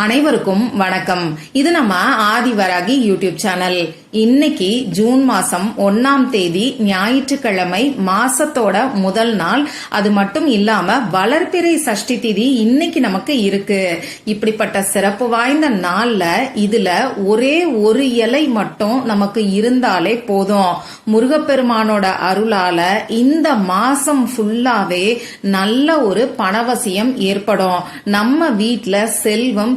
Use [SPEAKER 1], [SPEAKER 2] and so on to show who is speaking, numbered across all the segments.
[SPEAKER 1] அனைவருக்கும் வணக்கம். இது நம்ம ஆதிவராகி யூடியூப் சேனல். இன்னைக்கு ஜூன் மாசம் ஒன்னாம் தேதி ஞாயிற்றுக்கிழமை மாசத்தோட முதல் நாள். அது மட்டும் இல்லாம வளர்பிறை சஷ்டி திதி இன்னைக்கு நமக்கு இருக்கு. இப்படிப்பட்ட சிறப்பு வாய்ந்த நாள்ல இதுல ஒரே ஒரு இலை மட்டும் நமக்கு இருந்தாலே போதும். முருகப்பெருமானோட அருளால இந்த மாசம் ஃபுல்லாவே நல்ல ஒரு பணவசியம் ஏற்படும். நம்ம வீட்டுல செல்வம்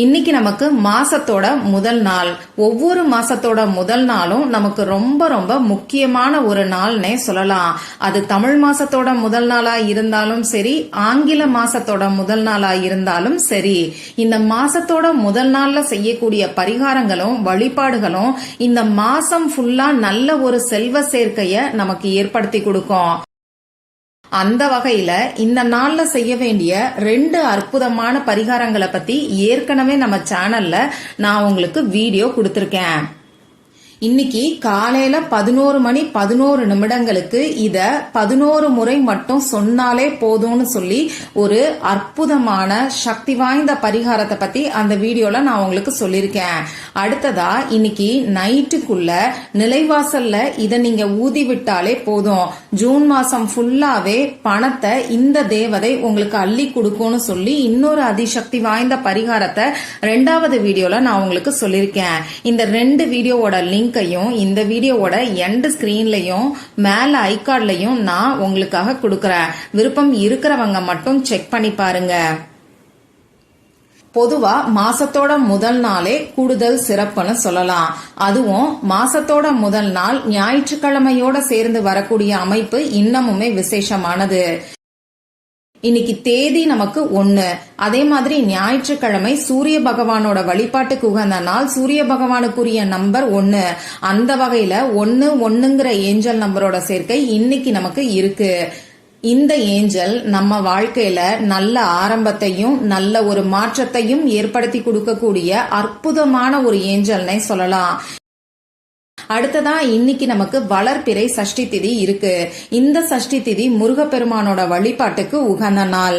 [SPEAKER 1] இன்னைக்கு நமக்கு மாசத்தோட முதல் நாள். ஒவ்வொரு மாசத்தோட முதல் நாளும் நமக்கு ரொம்ப ரொம்ப முக்கியமான ஒரு நாள்னே சொல்லலாம். அது தமிழ் மாசத்தோட முதல் நாளா இருந்தாலும் சரி ஆங்கில மாசத்தோட முதல் நாளா இருந்தாலும் சரி. இந்த மாசத்தோட முதல் நாள்ல செய்யக்கூடிய பரிகாரங்களும் வழிபாடுகளும் இந்த மாசம் ஃபுல்லா நல்ல ஒரு செல்வ சேர்க்கைய நமக்கு ஏற்படுத்தி கொடுக்கும். அந்த வகையில இந்த நாள்ல செய்ய வேண்டிய ரெண்டு அற்புதமான பரிகாரங்களை பத்தி ஏற்கனவே நம்ம சேனல்ல நான் உங்களுக்கு வீடியோ கொடுத்துருக்கேன். இன்னைக்கு காலையில பதினோரு மணி பதினோரு நிமிடங்களுக்கு இத பதினோரு முறை மட்டும் சொன்னாலே போதும்னு சொல்லி ஒரு அற்புதமான சக்தி வாய்ந்த பரிகாரத்தை பத்தி அந்த வீடியோல நான் உங்களுக்கு சொல்லியிருக்கேன். அடுத்ததா இன்னைக்கு நைட்டுக்குள்ள நிலைவாசல்ல இத நீங்க ஊதி விட்டாலே போதும். ஜூன் மாசம் ஃபுல்லாவே பணத்தை இந்த தேவதை உங்களுக்கு அள்ளி கொடுக்கும்னு சொல்லி இன்னொரு அதிசக்தி வாய்ந்த பரிகாரத்தை ரெண்டாவது வீடியோல நான் உங்களுக்கு சொல்லியிருக்கேன். இந்த ரெண்டு வீடியோவோட லிங்க் லிங்கையும் இந்த வீடியோவோட எண்ட் ஸ்கிரீன்லயும் மேல ஐகார்ட்லையும் நான் உங்களுக்காக கொடுக்கறேன். விருப்பம் இருக்கிறவங்க மட்டும் செக் பண்ணி பாருங்க. பொதுவா மாசத்தோட முதல் நாளே கூடுதல் சிறப்புன்னு சொல்லலாம். அதுவும் மாசத்தோட முதல் நாள் ஞாயிற்றுக்கிழமையோட சேர்ந்து வரக்கூடிய அமைப்பு இன்னமுமே விசேஷமானது. இன்னைக்கு தேதி நமக்கு ஒன்னு அதே மாதிரி ஞாயிற்றுக்கிழமை சூரிய பகவானோட வழிபாட்டுக்கு உகந்த நாள் சூரிய பகவானுக்குரிய நம்பர் ஒன்னு அந்த வகையில ஒன்னு ஒன்னுங்கிற ஏஞ்சல் நம்பரோட சேர்க்கை இன்னைக்கு நமக்கு இருக்கு. இந்த ஏஞ்சல் நம்ம வாழ்க்கையில நல்ல ஆரம்பத்தையும் நல்ல ஒரு மாற்றத்தையும் ஏற்படுத்தி கொடுக்கக்கூடிய அற்புதமான ஒரு ஏஞ்சல்னே சொல்லலாம். அடுத்ததா இன்னைக்கு நமக்கு வளர்பிறை சஷ்டி திதி இருக்கு. இந்த சஷ்டி திதி முருகப்பெருமானோட வழிபாட்டுக்கு உகந்த நாள்.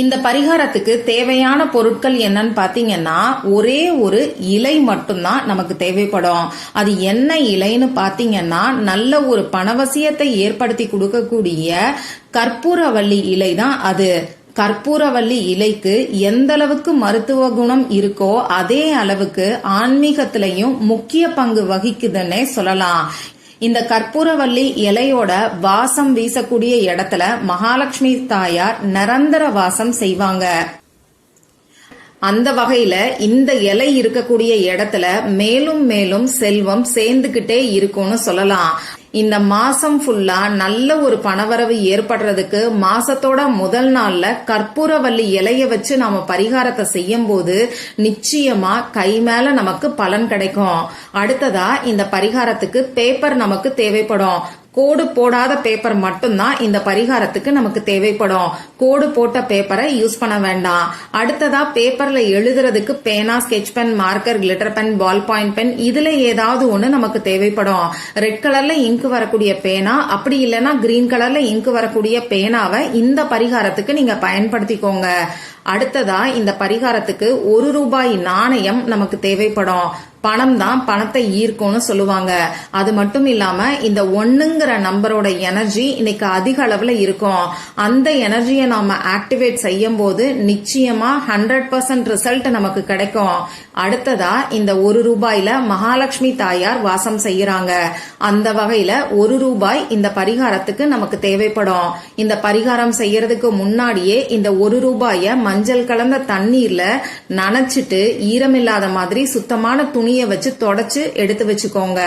[SPEAKER 1] இந்த பரிகாரத்துக்கு தேவையான பொருட்கள் என்னன்னு பாத்தீங்கன்னா ஒரே ஒரு இலை மட்டும்தான் நமக்கு தேவைப்படும். அது என்ன இலைன்னு பாத்தீங்கன்னா நல்ல ஒரு பணவசியத்தை ஏற்படுத்தி கொடுக்கக்கூடிய கற்பூரவள்ளி இலை தான் அது. கற்பூரவள்ளி இலைக்கு எந்த அளவுக்கு மருத்துவ குணம் இருக்கோ அதே அளவுக்கு ஆன்மீகத்திலையும் முக்கிய பங்கு வகிக்குதுன்னே சொல்லலாம். இந்த கற்பூரவல்லி இலையோட வாசம் வீசக்கூடிய இடத்துல மகாலட்சுமி தாயார் நிரந்தர வாசம் செய்வாங்க. அந்த வகையில இந்த இலை இருக்கக்கூடிய இடத்துல மேலும் மேலும் செல்வம் சேர்ந்துகிட்டே இருக்கும்னு சொல்லலாம். இந்த மாசம் ஃபுல்லா நல்ல ஒரு பணவரவு ஏற்படுறதுக்கு மாசத்தோட முதல் நாள்ல கற்பூரவல்லி இலைய வச்சு நாம பரிகாரத்தை செய்யும் போது நிச்சயமா கை மேல நமக்கு பலன் கிடைக்கும். அடுத்ததா இந்த பரிகாரத்துக்கு பேப்பர் நமக்கு தேவைப்படும். கோடு போடாத பேப்பர் மட்டும்தான் இந்த பரிகாரத்துக்கு நமக்கு தேவைப்படும். கோடு போட்ட பேப்பரை யூஸ் பண்ண வேண்டாம். அடுத்ததா பேப்பர்ல எழுதுறதுக்கு பேனா sketch pen marker glitter pen ball point pen இதுல ஏதாவது ஒண்ணு நமக்கு தேவைப்படும். ரெட் கலர்ல இங்க் வரக்கூடிய பேனா அப்படி இல்லைன்னா கிரீன் கலர்ல இங்க் வரக்கூடிய பேனாவை இந்த பரிகாரத்துக்கு நீங்க பயன்படுத்திக்கோங்க. அடுத்ததா இந்த பரிகாரத்துக்கு ஒரு ரூபாய் நாணயம் நமக்கு தேவைப்படும். பணம் தான் பணத்தை ஈர்க்கும்னு சொல்லுவாங்க. அது மட்டும் இல்லாம இந்த ஒண்ணுங்கிற நம்பரோட எனர்ஜி இன்னைக்கு அதிக அளவுல இருக்கும். அந்த எனர்ஜியை நாம ஆக்டிவேட் செய்யும் போது நிச்சயமா ஹண்ட்ரட் பர்சன்ட் ரிசல்ட் நமக்கு கிடைக்கும். அடுத்ததா இந்த ஒரு ரூபாயில மகாலட்சுமி தாயார் வாசம் செய்யறாங்க. அந்த வகையில ஒரு ரூபாய் இந்த பரிகாரத்துக்கு நமக்கு தேவைப்படும். இந்த பரிகாரம் செய்யறதுக்கு முன்னாடியே இந்த ஒரு ரூபாய மஞ்சள் கலந்த தண்ணீர்ல நனைச்சிட்டு ஈரமில்லாத மாதிரி சுத்தமான துணி துணியை வச்சு தொடச்சு எடுத்து வச்சுக்கோங்க.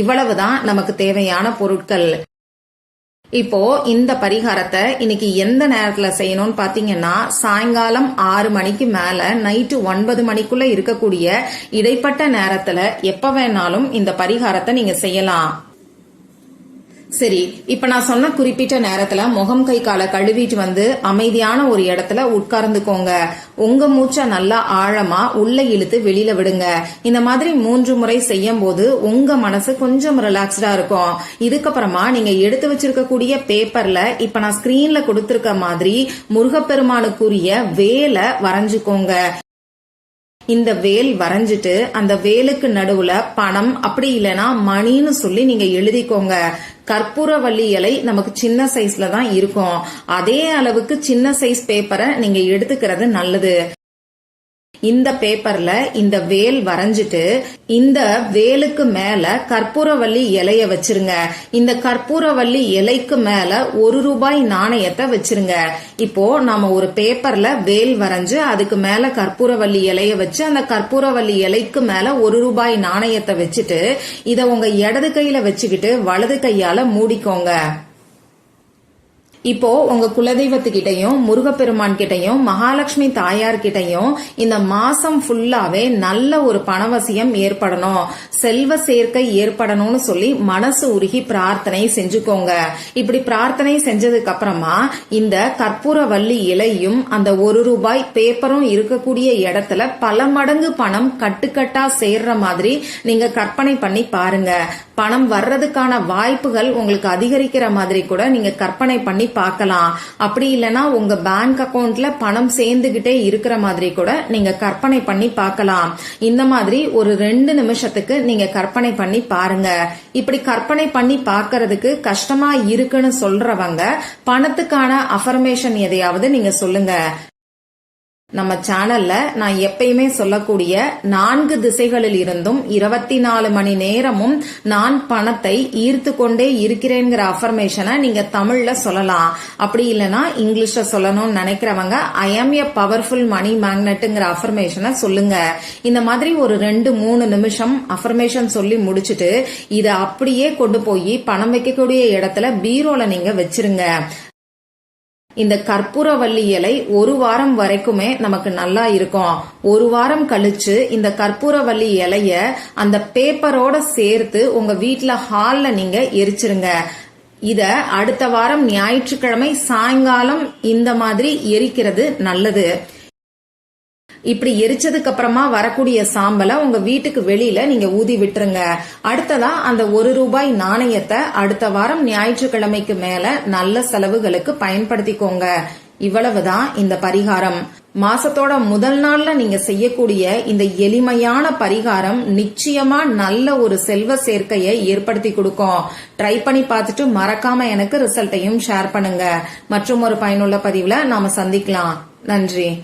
[SPEAKER 1] இவ்வளவுதான் நமக்கு தேவையான பொருட்கள். இப்போ இந்த பரிகாரத்தை இன்னைக்கு எந்த நேரத்துல செய்யணும்னு பாத்தீங்கன்னா சாயங்காலம் ஆறு மணிக்கு மேல நைட்டு ஒன்பது மணிக்குள்ள இருக்கக்கூடிய இடைப்பட்ட நேரத்துல எப்ப வேணாலும் இந்த பரிகாரத்தை நீங்க செய்யலாம். சரி இப்ப நான் சொன்ன குறிப்பிட்ட நேரத்துல முகம் கை காலை கழுவிட்டு வந்து அமைதியான ஒரு இடத்துல உட்கார்ந்துக்கோங்க. உங்க மூச்சை நல்லா ஆழமா உள்ள இழுத்து வெளியில விடுங்க. இந்த மாதிரி மூன்று முறை செய்யும் போது உங்க மனசு கொஞ்சம் ரிலாக்ஸ்டா இருக்கும். இதுக்கப்புறமா நீங்க எடுத்து வச்சிருக்கக்கூடிய பேப்பர்ல இப்ப நான் ஸ்கிரீன்ல கொடுத்திருக்க மாதிரி முருகப்பெருமானுக்குரிய வேலை வரைஞ்சுக்கோங்க. இந்த வேல் வரைஞ்சிட்டு அந்த வேலுக்கு நடுவுல பணம் அப்படி இல்லைன்னா மணின்னு சொல்லி நீங்க எழுதிக்கோங்க. கற்பூரவள்ளி இலை நமக்கு சின்ன சைஸ்ல தான் இருக்கும். அதே அளவுக்கு சின்ன சைஸ் பேப்பரை நீங்க எடுத்துக்கிறது நல்லது. இந்த பேப்பர்ல இந்த வேல் வரைஞ்சிட்டு இந்த வேலுக்கு மேல கற்பூரவள்ளி இலைய வச்சிருங்க. இந்த கற்பூரவள்ளி இலைக்கு மேல ஒரு ரூபாய் நாணயத்தை வச்சிருங்க. இப்போ நாம ஒரு பேப்பர்ல வேல் வரைஞ்சு அதுக்கு மேல கற்பூரவள்ளி இலைய வச்சு அந்த கற்பூரவள்ளி இலைக்கு மேல ஒரு ரூபாய் நாணயத்தை வச்சுட்டு இத உங்க இடது கையில வச்சுக்கிட்டு வலது கையால மூடிக்கோங்க. இப்போ உங்க குலதெய்வத்துக்கிட்டையும் முருகப்பெருமான் கிட்டையும் மகாலட்சுமி தாயார் கிட்டையும் இந்த மாசம் ஃபுல்லாவே நல்ல ஒரு பணவசியம் ஏற்படணும். செல்வ சேர்க்கை ஏற்படணும்னு சொல்லி மனசு உருகி பிரார்த்தனை செஞ்சுக்கோங்க. இப்படி பிரார்த்தனை செஞ்சதுக்கு அப்புறமா இந்த கற்பூரவள்ளி இலையும் அந்த ஒரு ரூபாய் பேப்பரும் இருக்கக்கூடிய இடத்துல பல மடங்கு பணம் கட்டுக்கட்டா சேர்ற மாதிரி நீங்க கற்பனை பண்ணி பாருங்க. பணம் வர்றதுக்கான வாய்ப்புகள் உங்களுக்கு அதிகரிக்கிற மாதிரி கூட நீங்க கற்பனை பண்ணி பார்க்கலாம். அப்படி இல்லைன்னா உங்க பேங்க் அக்கவுண்ட்ல பணம் சேர்ந்துகிட்டே இருக்கிற மாதிரி கூட நீங்க கற்பனை பண்ணி பார்க்கலாம். இந்த மாதிரி ஒரு ரெண்டு நிமிஷத்துக்கு நீங்க கற்பனை பண்ணி பாருங்க. இப்படி கற்பனை பண்ணி பார்க்கறதுக்கு கஷ்டமா இருக்குன்னு சொல்றவங்க பணத்துக்கான அஃபர்மேஷன் எதையாவது நீங்க சொல்லுங்க. நம்ம சேனல்ல நான் எப்பயுமே சொல்லக்கூடிய நான்கு திசைகளில் இருந்தும் இருபத்தி நாலு மணி நேரமும் நான் பணத்தை ஈர்த்து கொண்டே இருக்கிறேங்கிற அஃபர்மேஷனை நீங்க தமிழ்ல சொல்லலாம். அப்படி இல்லைன்னா இங்கிலீஷ்ல சொல்லணும்னு நினைக்கிறவங்க ஐ ஆம் எ பவர்ஃபுல் மணி மேக்னெட்டுங்கிற அஃபர்மேஷனை சொல்லுங்க. இந்த மாதிரி ஒரு ரெண்டு மூணு நிமிஷம் அஃபர்மேஷன் சொல்லி முடிச்சுட்டு இதை அப்படியே கொண்டு போய் பணம் வைக்கக்கூடிய இடத்துல பீரோல நீங்க வச்சிருங்க. இந்த கற்பூரவள்ளி இலை ஒரு வாரம் வரைக்குமே நமக்கு நல்லா இருக்கும். ஒரு வாரம் கழிச்சு இந்த கற்பூரவள்ளி இலைய அந்த பேப்பரோட சேர்த்து உங்க வீட்டுல ஹால்ல நீங்க எரிச்சிருங்க. இத அடுத்த வாரம் ஞாயிற்றுக்கிழமை சாயங்காலம் இந்த மாதிரி எரிக்கிறது நல்லது. இப்படி எரிச்சதுக்கு அப்புறமா வரக்கூடிய சாம்பலை உங்க வீட்டுக்கு வெளியில நீங்க ஊதி விட்டுருங்க. அடுத்ததா அந்த ஒரு ரூபாய் நாணயத்தை அடுத்த வாரம் ஞாயிற்றுக்கிழமைக்கு மேல நல்ல செலவுகளுக்கு பயன்படுத்திக்கோங்க. இவ்வளவுதான் இந்த பரிகாரம். மாசத்தோட முதல் நாள்ல நீங்க செய்யக்கூடிய இந்த எளிமையான பரிகாரம் நிச்சயமா நல்ல ஒரு செல்வ சேர்க்கையை ஏற்படுத்தி கொடுக்கும். ட்ரை பண்ணி பார்த்துட்டு மறக்காம எனக்கு ரிசல்ட்டையும் ஷேர் பண்ணுங்க. மற்றும் ஒரு பயனுள்ள பதிவுல நாம சந்திக்கலாம். நன்றி.